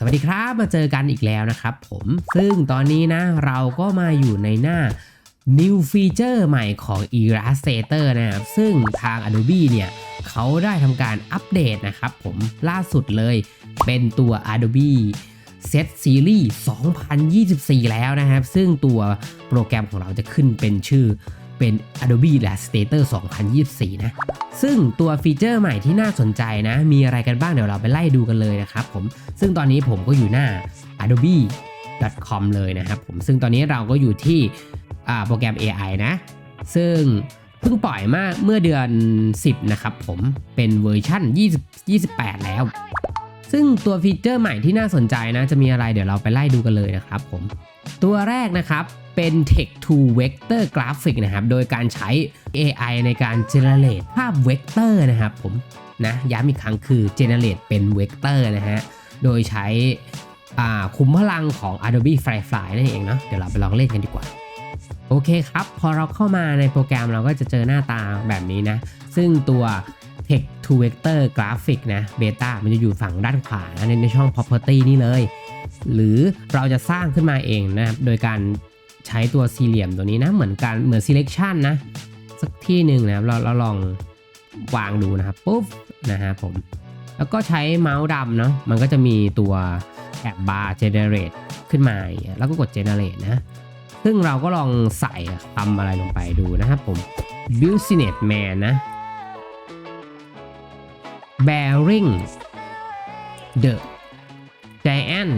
สวัสดีครับมาเจอกันอีกแล้วนะครับผมซึ่งตอนนี้นะเราก็มาอยู่ในหน้า New Feature ใหม่ของ Illustrator นะครับ ซึ่งทาง Adobe เนี่ยเขาได้ทำการอัปเดตนะครับผมล่าสุดเลยเป็นตัว Adobe Set Series 2024 แล้วนะครับ ซึ่งตัวโปรแกรมของเราจะขึ้นเป็นชื่อ เป็น Adobe Illustrator 2024 นะ ซึ่งตัวฟีเจอร์ใหม่ที่น่าสนใจนะ มีอะไรกันบ้างเดี๋ยวเราไปไล่ดูกันเลยนะครับผม ซึ่งตอนนี้ผมก็อยู่หน้า adobe.com เลยนะครับผม ซึ่งตอนนี้เราก็อยู่ที่โปรแกรม AI นะ ซึ่งเพิ่งปล่อยมาเมื่อเดือน 10 นะครับผม เป็นเวอร์ชัน20 28 แล้ว ซึ่งตัวฟีเจอร์ใหม่ที่น่าสนใจนะ จะมีอะไรเดี๋ยวเราไปไล่ดูกันเลยนะครับผม ตัวแรกนะครับเป็น Text to Vector Graphic นะครับ โดยการใช้ AI ในการ generate ภาพ Vector นะครับผมนะย้ำอีกครั้งคือ generate เป็น Vector นะฮะ โดยใช้อ่าคุ้มพลังของ Adobe Firefly นั่นเองเนาะเดี๋ยวเราไปลองเล่นกันดีกว่า โอเคครับ พอเราเข้ามาในโปรแกรมเราก็จะเจอหน้าตาแบบนี้นะ ซึ่งตัว Text to Vector Graphic นะ Beta มันจะอยู่ฝั่งด้านขวานะในในช่อง Property นี่เลย หรือเราจะสร้างขึ้นมาเองนะครับ โดยการใช้ตัวสี่เหลี่ยมตัวนี้นะ เหมือนกันเหมือน selection นะ สักที่หนึ่งนะครับ เราเราลองวางดูนะครับปุ๊บนะฮะผม แล้วก็ใช้เมาส์ดำเนาะ มันก็จะมีตัวแอบบาร์ generate ขึ้นมา แล้วก็กด generate นะ ซึ่งเราก็ลองใส่คำอะไรลงไปดูนะครับผม business man นะ bearing the giant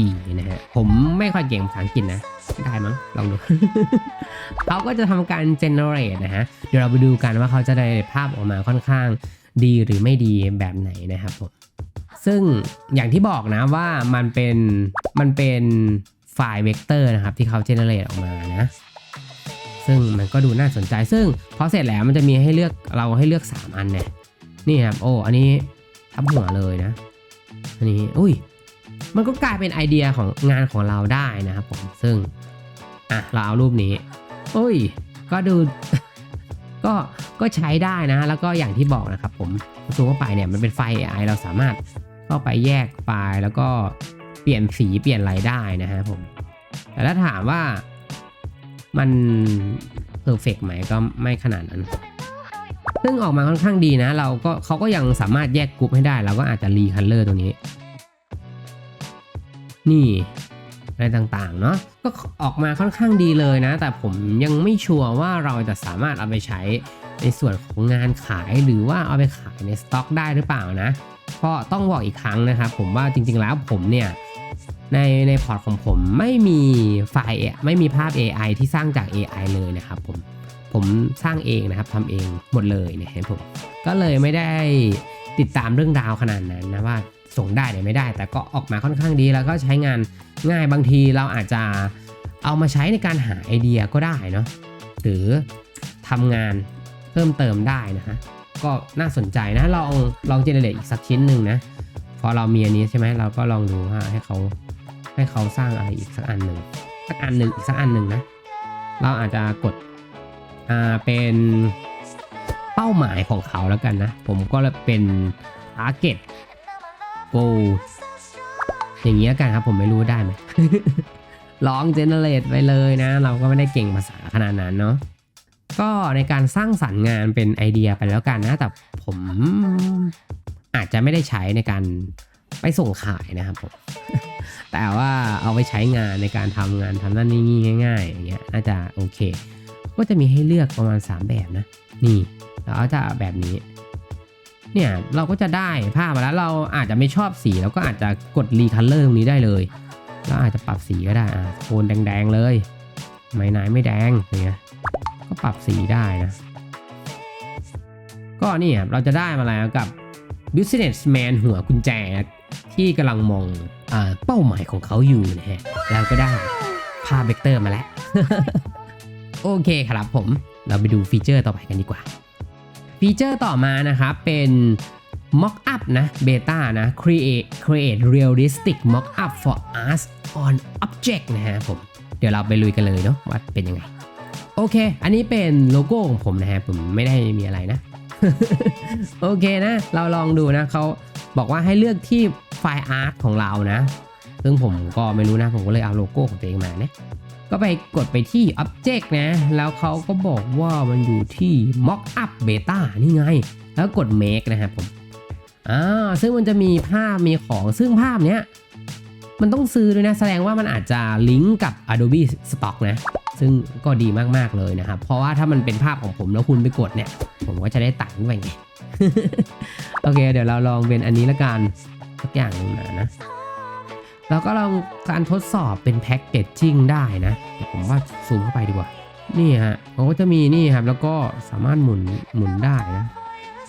e นะฮะ ผมไม่ค่อยเก่งภาษาอังกฤษนะ ได้มั้ง ลองดู เขาก็จะทำการ generate นะฮะ เดี๋ยวเราไปดูกันว่าเขาจะได้ภาพออกมาค่อนข้างดีหรือไม่ดีแบบไหนนะครับผม ซึ่งอย่างที่บอกนะว่ามันเป็นมันเป็นไฟล์เวกเตอร์นะครับ ที่เขาเจเนเรตออกมานะซึ่งมันก็ดูน่าสนใจ ซึ่งพอเสร็จแล้วมันจะมีให้เลือกเราให้เลือก 3 อันเนี่ย นี่ครับ โอ้อันนี้ทับหัวเลยนะ อันนี้ อุ้ย มันก็กลายเป็นไอเดียของงานของเราได้นะครับผม ซึ่ง อะ เราเอารูปนี้ อุ้ย ก็ดู ก็ ก็ใช้ได้นะ แล้วก็อย่างที่บอกนะครับผมซูมเข้าไปเนี่ยมันเป็นไฟ AI เราสามารถเข้าไปแยกไฟล์แล้วก็เปลี่ยนสีเปลี่ยนอะไรได้นะฮะผม แต่ถ้าถามว่ามันเพอร์เฟกไหมก็ไม่ขนาดนั้น ซึ่งออกมาค่อนข้างดีนะ เราก็เขาก็ยังสามารถแยกกรุ๊ปให้ได้ เราก็อาจจะรีคัลเลอร์ตัวนี้ นี่อะไรต่างๆเนาะก็ออกมาค่อนข้างดีเลยนะ แต่ผมยังไม่ชัวร์ว่าเราจะสามารถเอาไปใช้ในส่วนของงานขายหรือว่าเอาไปขายในสต็อกได้หรือเปล่านะก็ต้องบอกอีกครั้งนะครับผมว่าจริงๆแล้วผมเนี่ยในในพอร์ตของผมไม่มีไฟล์ไม่มีภาพ AI ที่สร้างจาก AI เลยนะครับผม ผมสร้างเองนะครับทำเองหมดเลยนะครับผมก็เลยไม่ได้ติดตามเรื่องราวขนาดนั้นนะว่าส่งได้หรือไม่ได้ แต่ก็ออกมาค่อนข้างดีแล้วก็ใช้งานง่ายบางทีเราอาจจะเอามาใช้ในการหาไอเดียก็ได้เนาะหรือทำงานเพิ่มเติมได้นะฮะก็น่าสนใจนะลองลองเจเนเรตอีกสักชิ้นหนึ่งนะพอเรามีอันนี้ใช่ไหมเราก็ลองดูว่าให้เขาให้เขาสร้างอะไรอีกสักอันหนึ่งสักอันหนึ่งอีกสักอันหนึ่งนะเราอาจจะกด อ่าเป็นเป้าหมายของเขาแล้วกันนะ ผมก็เป็น target goal อย่างนี้ยกันครับผมไม่รู้ได้ไหมลองเจเนเรตไปเลยนะ เราก็ไม่ได้เก่งภาษาขนาดนั้นเนาะก็ในการสร้างสรรค์งานเป็นไอเดียไปแล้วกันนะ แต่ผมอาจจะไม่ได้ใช้ในการไปส่งขายนะครับผมแต่ว่าเอาไปใช้งานในการทำงานทำนั่นนี่ง่ายๆอย่างเงี้ยน่าจะโอเค ก็จะมีให้เลือกประมาณ 3 แบบนะ นี่เราจะแบบนี้ เนี่ยเราก็จะได้ภาพมาแล้วเราอาจจะไม่ชอบสีเราก็อาจจะกดรีคัลเลอร์ตรงนี้ได้เลยเราอาจจะปรับสีก็ได้อะโทนแดงๆเลย ไม่นายไม่แดงเนี่ยก็ปรับสีได้นะก็นี่เราจะได้มาแล้วกับ businessman หัวกุญแจที่กำลังมองอเป้าหมายของเขาอยู่นะฮะแล้วก็ได้ภาพเวกเตอร์มาแล้ว โอเคครับผม เราไปดูฟีเจอร์ต่อไปกันดีกว่า ฟีเจอร์ต่อมานะครับเป็น mock up นะ beta นะ create create realistic mock up for us on object นะฮะผม เดี๋ยวเราไปลุยกันเลยเนาะว่าเป็นยังไง โอเค อันนี้เป็นโลโก้ของผมนะฮะ ผมไม่ได้มีอะไรนะ โอเคนะ เราลองดูนะเขาบอกว่าให้เลือกที่ไฟล์อาร์ตของเรานะ ซึ่งผมก็ไม่รู้นะ ผมก็เลยเอาโลโก้ของตัวเองมาเนี่ย ก็ไปกดไปที่ Object นะ แล้วเขาก็บอกว่ามันอยู่ที่ Mockup Beta นี่ไง แล้วกด Make นะครับผมอ่าซึ่งมันจะมีภาพมีของซึ่งภาพเนี้ยมันต้องซื้อด้วยนะ แสดงว่ามันอาจจะลิงก์กับ Adobe Stock นะ ซึ่งก็ดีมากๆเลยนะครับ เพราะว่าถ้ามันเป็นภาพของผมแล้วคุณไปกดเนี่ย ผมก็จะได้ตังค์ไปไง โอเค เดี๋ยวเราลองเป็นอันนี้ละกันสักอย่างหนึงนะนะ แล้วก็ลองการทดสอบเป็นแพ็กเกจจิ้งได้นะเดี๋ยวผมว่าซูมเข้าไปดีกว่า นี่ฮะมันก็จะมีนี่ครับ แล้วก็สามารถหมุนหมุนได้นะ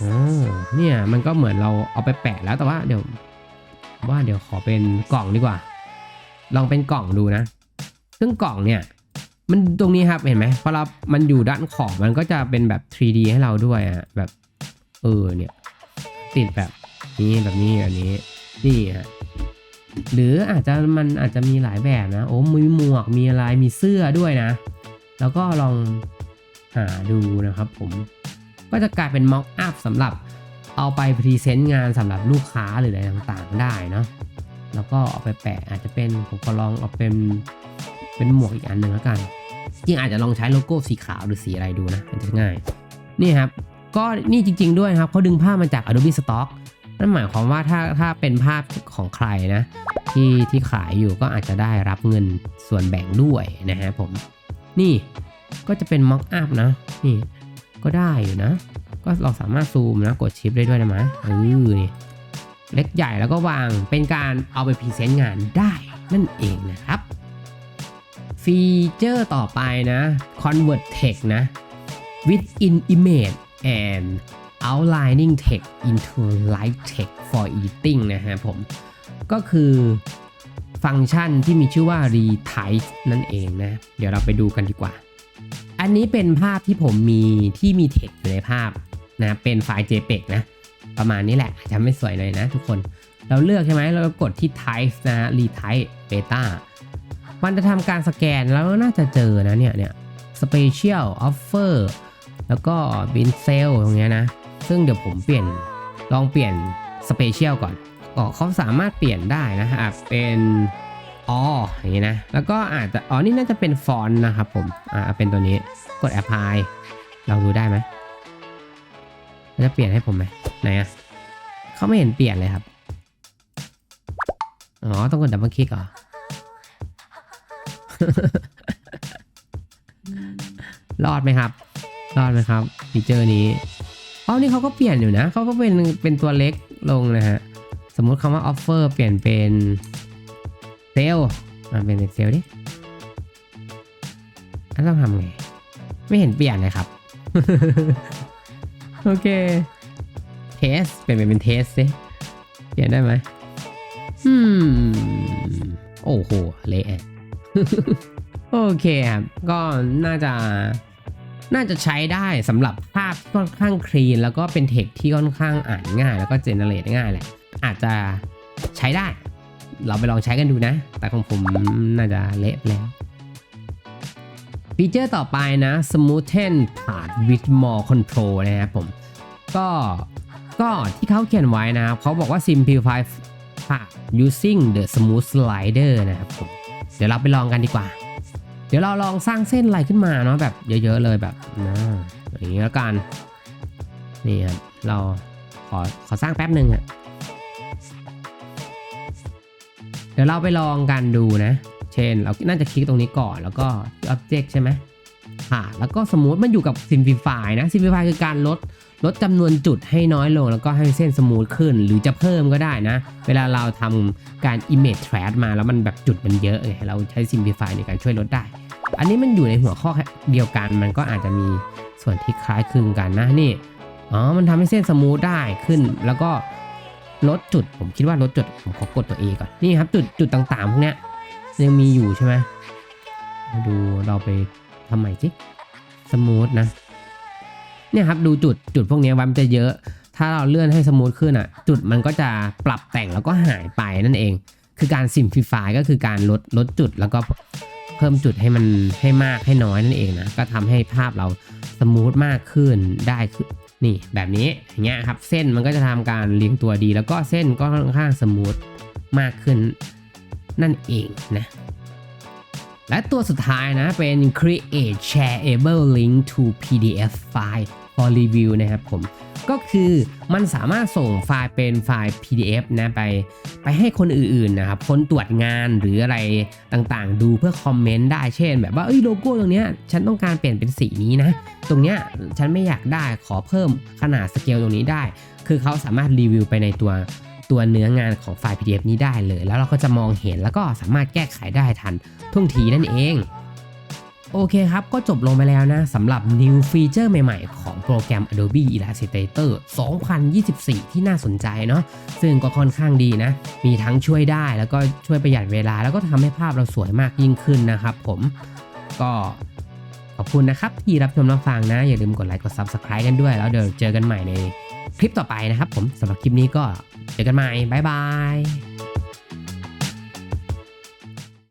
อ่าเนี่ยมันก็เหมือนเราเอาไปแปะแล้วแต่ว่าเดี๋ยว ว่าเดี๋ยวขอเป็นกล่องดีกว่า ลองเป็นกล่องดูนะ ซึ่งกล่องเนี่ย มันตรงนี้ครับเห็นไหมพอเรา มันอยู่ด้านขอบมันก็จะเป็นแบบ 3D ให้เราด้วยอะแบบ เออเนี่ย ติดแบบนี้แบบนี้แบบนี้ นี่ฮะ หรืออาจจะมันอาจจะมีหลายแบบนะ โอ้มีหมวกมีอะไรมีเสื้อด้วยนะ แล้วก็ลองหาดูนะครับผมก็จะกลายเป็นม็อกอัพสำหรับเอาไปพรีเซนต์งานสำหรับลูกค้าหรืออะไรต่างๆได้เนาะแล้วก็เอาไปแปะอาจจะเป็นผมก็ลองเอาเป็นเป็นหมวกอีกอันหนึ่งแล้วกันจริงอาจจะลองใช้โลโก้สีขาวหรือสีอะไรดูนะมันจะง่าย นี่ครับ ก็นี่จริง ๆด้วยครับเขาดึงภาพมาจาก Adobe Stock นั่นหมายความว่าถ้าถ้าเป็นภาพของใครนะที่ที่ขายอยู่ก็อาจจะได้รับเงินส่วนแบ่งด้วยนะฮะผมนี่ก็จะเป็น mock up นะนี่ก็ได้อยู่นะ ก็เราสามารถซูมนะกดชิปได้ด้วยนะมะเออนี่เล็กใหญ่แล้วก็วางเป็นการเอาไปพรีเซนต์งานได้นั่นเองนะครับ ฟีเจอร์ต่อไปนะ convert text นะ within image and outlining text into light text for editing นะฮะผม ก็คือฟังก์ชันที่มีชื่อว่า retype นั่นเองนะ เดี๋ยวเราไปดูกันดีกว่า อันนี้เป็นภาพที่ผมมีที่มี text อยู่ในภาพนะ เป็นไฟล์ JPEG นะ ประมาณนี้แหละอาจจะไม่สวยเลยนะทุกคน เราเลือกใช่ไหมเราก็กดที่ type นะ retype beta มันจะทำการสแกนแล้วน่าจะเจอนะเนี่ยเนี่ย special offer แล้วก็ bin sale ตรงเนี้ยนะ ซึ่งเดี๋ยวผมเปลี่ยนลองเปลี่ยน special ก่อนอ๋อเขาสามารถเปลี่ยนได้นะอะเป็นอ๋ออย่างนี้นะ แล้วก็อาจจะอ๋อนี่น่าจะเป็นฟอนต์นะครับผมอ่าเป็นตัวนี้กด apply ลองดูได้ไหมจะเปลี่ยนให้ผมไหมไหนอะเขาไม่เห็นเปลี่ยนเลยครับอ๋อต้องกดดับเบิลคลิกเหรอรอดไหมครับ รอดไหมครับฟีเจอร์นี้ อ๋อนี่เขาก็เปลี่ยนอยู่นะเขาก็เป็นเป็นตัวเล็กลงนะฮะ สมมุติคำว่า offer เปลี่ยนเป็นเซลอ่าเป็นเซลดิแล้วต้องทำไง ไม่เห็นเปลี่ยนเลยครับ โอเคเทสเปลี่ยนเป็นเทสสิเปลี่ยนได้ไหมอืม โอ้โห เละโอเคครับ ก็น่าจะ น่าจะใช้ได้สำหรับภาพค่อนข้างคลีน แล้วก็เป็นเทคที่ค่อนข้างอ่านง่าย แล้วก็เจเนเรตง่ายแหละ อาจจะใช้ได้ เราไปลองใช้กันดูนะ แต่ของผมน่าจะเละแล้วฟีเจอร์ต่อไปนะ Smoothen Path with More Control นะครับผม ก็ก็ที่เขาเขียนไว้นะครับเขาบอกว่า Simplify Path using the Smooth Slider นะครับผม เดี๋ยวเราไปลองกันดีกว่า เดี๋ยวเราลองสร้างเส้นอะไรขึ้นมาเนาะแบบเยอะ ๆ เลยแบบนะอย่างนี้แล้วกันนี่ครับเราขอขอสร้างแป๊บหนึ่งอะเดี๋ยวเราไปลองกันดูนะ เช่นเราน่าจะคลิกตรงนี้ก่อนแล้วก็ object ใช่ไหมค่ะแล้วก็สมมติมันอยู่กับ simplify นะ simplify คือการลดลดจำนวนจุดให้น้อยลง แล้วก็ให้เส้นสมูทขึ้น หรือจะเพิ่มก็ได้นะ เวลาเราทำการ image trace มาแล้วมันแบบจุดมันเยอะไงเราใช้ simplify ในการช่วยลดได้ อันนี้มันอยู่ในหัวข้อเดียวกัน มันก็อาจจะมีส่วนที่คล้ายคลึงกันนะนี่อ๋อมันทำให้เส้นสมูทได้ขึ้น แล้วก็ลดจุดผมคิดว่าลดจุดผมขอกดตัว A ก่อนนี่ครับจุดจุดต่างๆพวกเนี้ยยังมีอยู่ใช่ไหมดูเราไปทำใหม่สิสมูทนะเนี่ยครับดูจุดจุดพวกนี้ไว้มันจะเยอะ ถ้าเราเลื่อนให้สมูทขึ้นอะ จุดมันก็จะปรับแต่งแล้วก็หายไปนั่นเอง คือการ simplify ก็คือการลดลดจุดแล้วก็ เพิ่มจุดให้มันให้มากให้น้อยนั่นเองนะ ก็ทำให้ภาพเราสมูทมากขึ้นได้ขึ้นนี่แบบนี้อย่างเงี้ยครับเส้นมันก็จะทำการเรียงตัวดี แล้วก็เส้นก็ค่อนข้างสมูทมากขึ้นนั่นเองนะและตัวสุดท้ายนะเป็น create shareable link to PDF file for review นะครับผม ก็คือมันสามารถส่งไฟล์เป็นไฟล์ PDF นะไป ไปให้คนอื่นๆนะครับคนตรวจงานหรืออะไรต่างๆ ดูเพื่อคอมเมนต์ได้เช่น แบบว่าเอ้ยโลโก้ตรงเนี้ยฉันต้องการเปลี่ยนเป็นสีนี้นะ ตรงเนี้ยฉันไม่อยากได้ขอเพิ่มขนาดสเกลตรงนี้ได้ คือเขาสามารถรีวิวไปในตัวตัวเนื้องานของไฟล์ PDF นี้ได้เลย แล้วเราก็จะมองเห็นแล้วก็สามารถแก้ไขได้ทันท่วงทีนั่นเอง โอเคครับ ก็จบลงไปแล้วนะสำหรับ New Feature ใหม่ๆ ของโปรแกรม Adobe Illustrator 2024 ที่น่าสนใจเนาะซึ่งก็ค่อนข้างดีนะ มีทั้งช่วยได้แล้วก็ช่วยประหยัดเวลา แล้วก็ทำให้ภาพเราสวยมากยิ่งขึ้นนะครับผมก็ขอบคุณนะครับ ที่รับชมรับฟังนะ อย่าลืมกดไลค์กด Subscribe กันด้วย แล้วเดี๋ยวเจอกันใหม่ในคลิปต่อไปนะครับผมสำหรับคลิปนี้ก็เจอกันใหม่บ๊ายบาย